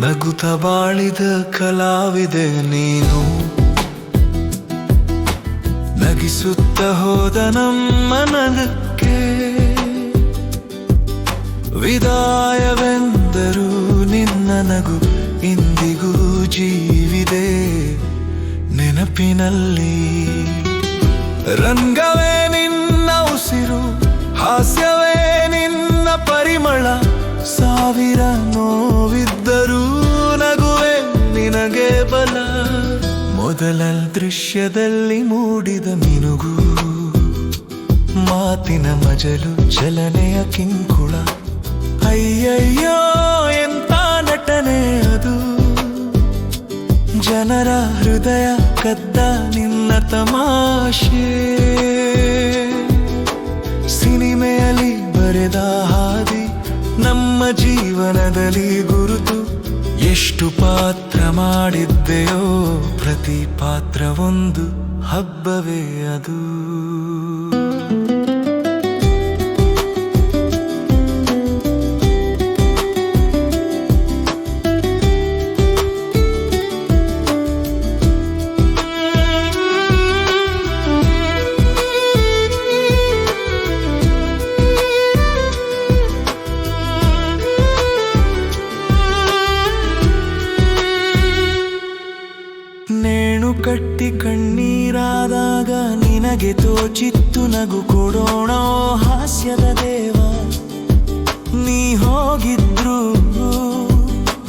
ನಗುತ್ತ ಬಾಳಿದ ಕಲಾವಿದೆ ನೀನು. ನಗಿಸುತ್ತ ಹೋದ ನಮ್ಮ ನಗಕ್ಕೆ. ವಿದಾಯವೆಂದರು ನಿನ್ನ ನಗು ಇಂದಿಗೂ ಜೀವಿದೆ ನೆನಪಿನಲ್ಲಿ. ರಂಗವೇ ನಿನ್ನ ಉಸಿರು, ಹಾಸ್ಯವೇ ನಿನ್ನ ಪರಿಮಳ, ಸಾವಿರ ನೋವಿದ್ದರೂ ಮೊದಲ ದೃಶ್ಯದಲ್ಲಿ ಮೂಡಿದ ಮಿನುಗು, ಮಾತಿನ ಮಜಲು, ಚಲನೆಯ ಕಿಂಕುಳ. ಅಯ್ಯಯ್ಯೋ ಎಂತ ನಟನೆ ಅದು. ಜನರ ಹೃದಯ ಕದ್ದ ನಿನ್ನ ತಮಾಷೆ. ಸಿನಿಮೆಯಲ್ಲಿ ಬರೆದ ಹಾದಿ ನಮ್ಮ ಜೀವನದಲ್ಲಿ ಎಷ್ಟು ಪಾತ್ರ ಮಾಡಿದ್ದೆಯೋ ಪ್ರತಿ ಪಾತ್ರವೊಂದು ಹಬ್ಬವೇ ಅದು. ಕಟ್ಟಿ ಕಣ್ಣೀರಾದಾಗ ನಿನಗೆ ತೋಚಿತ್ತು ನಗು ಕೊಡೋಣ ಹಾಸ್ಯದ ದೇವ. ನೀ ಹೋಗಿದ್ರು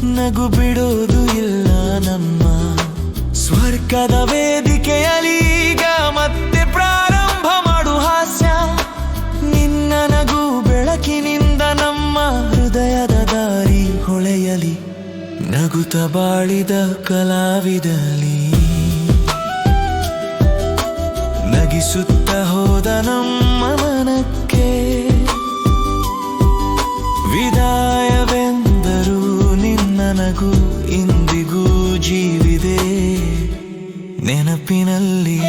ನಗು ಬಿಡೋದು ಇಲ್ಲ ನಮ್ಮ ಸ್ವರ್ಗದ ವೇದಿಕೆಯಲ್ಲಿ ಈಗ ಮತ್ತೆ ಪ್ರಾರಂಭ ಮಾಡು ಹಾಸ್ಯ. ನಿನ್ನ ನಗು ಬೆಳಕಿನಿಂದ ನಮ್ಮ ಹೃದಯದ ದಾರಿ ಹೊಳೆಯಲಿ. ನಗುತ್ತ ಬಾಳಿದ ಕಲಾವಿದಲಿ. ನಗಿಸುತ್ತ ಹೋದ ನಮ್ಮ ಮನಕ್ಕೆ ವಿದಾಯವೆಂದರು ನಿನ್ನ ನಗು ಇಂದಿಗೂ ಜೀವಿದೆ ನೆನಪಿನಲ್ಲಿ.